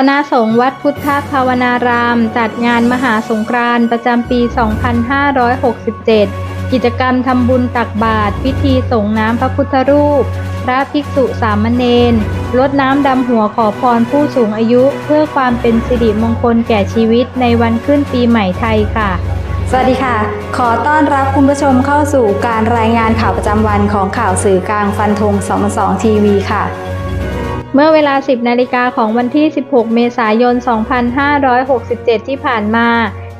คณะสงฆ์วัดพุทธภาวนาราม จัดงานมหาสงกรานต์ประจำปี 2567 กิจกรรมทำบุญตักบาตรพิธีส่งน้ำพระพุทธรูป พระภิกษุสามเณรลดน้ำดำหัวขอพรผู้สูงอายุ เพื่อความเป็นสิริมงคลแก่ชีวิตในวันขึ้นปีใหม่ไทยค่ะ สวัสดีค่ะ ขอต้อนรับคุณผู้ชมเข้าสู่การรายงานข่าวประจำวันของข่าวสื่อกลางฟันธง22ทีวีค่ะ เมื่อเวลา 10 นาฬิกาของวันที่ 16 เมษายน 2567 ที่ผ่านมา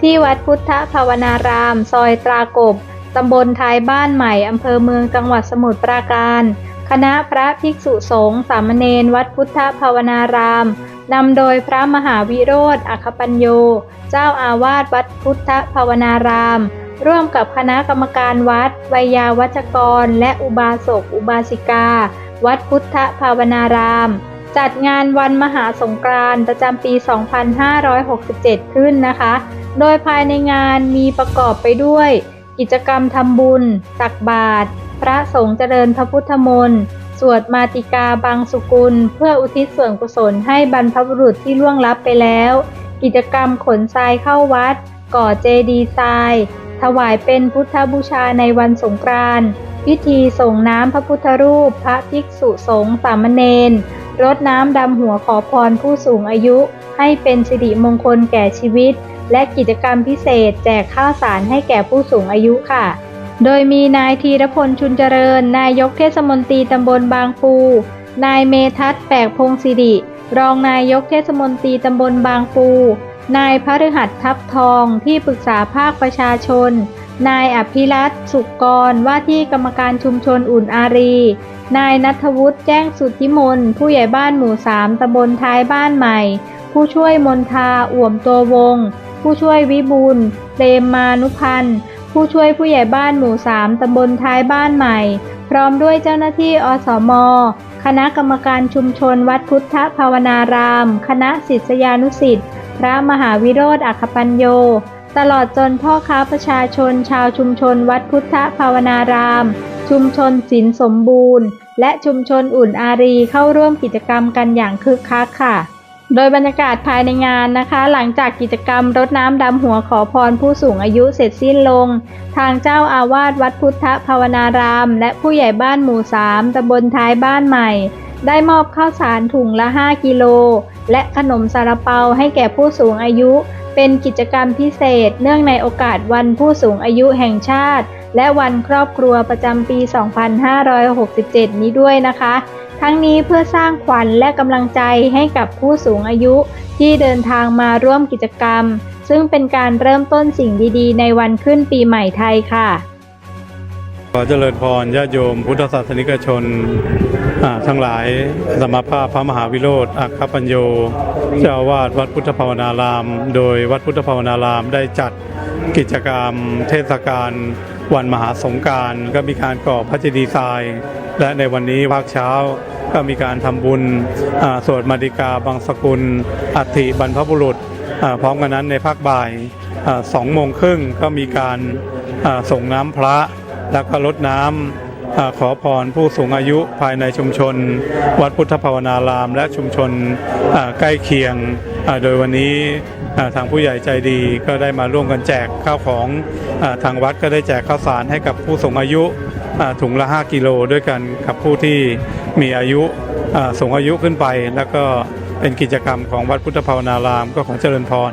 ที่วัดพุทธภาวนาราม ซอยตรากบ ตำบลท้ายบ้านใหม่ อำเภอเมืองจังหวัดสมุทรปราการ คณะพระภิกษุสงฆ์สามเณรวัดพุทธภาวนาราม นำโดยพระมหาวิโรธ อัคปัญโย เจ้าอาวาสวัดพุทธภาวนาราม ร่วมกับคณะกรรมการวัด ไวยาวัจกร และอุบาสก อุบาสิกา วัดพุทธภาวนาราม จัดงานวันมหาสงกรานต์ประจำปี 2567 ขึ้นนะคะ โดยภายในงานมีประกอบไปด้วย กิจกรรมทำบุญ ตักบาตร พระสงฆ์เจริญพระพุทธมนต์สวดมาติกาบางสุกุล เพื่ออุทิศส่วนกุศลให้บรรพบุรุษที่ล่วงลับไปแล้ว กิจกรรมขนทรายเข้าวัด ก่อเจดีย์ทราย ถวายเป็นพุทธบูชาในวันสงกรานต์ พิธีส่งน้ำพระพุทธรูป พระภิกษุสงฆ์สามเณรรดน้ำดำหัวขอพรผู้สูงอายุ ให้เป็นสิริมงคลแก่ชีวิต และกิจกรรมพิเศษแจกข้าวสารให้แก่ผู้สูงอายุค่ะ โดยมีนายธีรพลชุนเจริญ นายกเทศมนตรีตำบลบางปู นายเมทัศน์แปกพงศิริ รองนายกเทศมนตรีตำบลบางปู นายพฤหัสทับทองที่ปรึกษาภาคประชาชน นายอภิรัตสุกกรว่าที่กรรมการชุมชนอุ่นอารี นายนัทวุฒิแจ้งสุทธิมนผู้ใหญ่บ้านหมู่สามตำบลท้ายบ้านใหม่ ผู้ช่วยมนทาอ่วมตัววง ผู้ช่วยวิบูลเปรมมานุพันธ์ผู้ช่วยผู้ใหญ่บ้านหมู่สามตำบลท้ายบ้านใหม่ พร้อมด้วยเจ้าหน้าที่อสม คณะกรรมการชุมชนวัดพุทธภาวนาราม คณะศิษยานุศิษย์พระมหาวิโรธอัคปัญโย ตลอดจนพ่อค้าประชาชนชาวชุมชนวัดพุทธภาวนาราม ชุมชนศิลสมบูรณ์ และชุมชนอุ่นอารีเข้าร่วมกิจกรรมกันอย่างคึกคักค่ะ โดยบรรยากาศภายในงานนะคะ หลังจากกิจกรรมรดน้ำดำหัวขอพรผู้สูงอายุเสร็จสิ้นลง ทางเจ้าอาวาสวัดพุทธภาวนาราม และผู้ใหญ่บ้านหมู่สามตำบลท้ายบ้านใหม่ได้มอบข้าวสารถุงละ 5 กิโล และขนมซาลาเปาให้แก่ผู้สูงอายุ เป็นกิจกรรมพิเศษ เนื่องในโอกาสวันผู้สูงอายุแห่งชาติ และวันครอบครัวประจำปี 2567 นี้ด้วยนะคะ ทั้งนี้เพื่อสร้างขวัญและกำลังใจให้กับผู้สูงอายุที่เดินทางมาร่วมกิจกรรม ซึ่งเป็นการเริ่มต้นสิ่งดีๆ ในวันขึ้นปีใหม่ไทยค่ะ ขอเจริญพรญาติโยม พุทธศาสนิกชนทั้งหลายสมภาพพระมหาวิโรธอัคคปัญโย เจ้าวาสวัดพุทธภาวนาราม โดยวัดพุทธภาวนารามได้จัดกิจกรรม เทศกาลวันมหาสงการก็มีการก่อพระเจดีย์ทราย และในวันนี้ภาคเช้าก็มีการทำบุญสวดมาติกาบางสกุล อัฐิบรรพบุรุษพร้อมกันนั้นในภาคบ่ายสองโมงครึ่งก็มีการส่งน้ำพระ แล้วก็ลดน้ำอาขอพรผู้สูงอายุภายในชุมชน วัดพุทธภาวนาราม และชุมชนใกล้เคียง โดยวันนี้ทางผู้ใหญ่ใจดีก็ได้มาร่วมกันแจกข้าวของอทางวัดก็ได้แจกข้าวสารให้กับผู้สูงอายุถุงละ 5 กิโลด้วยกันกับผู้ที่มีอายุสูงอายุขึ้นไป แล้วก็เป็นกิจกรรมของวัดพุทธภาวนารามก็ของเจริญพร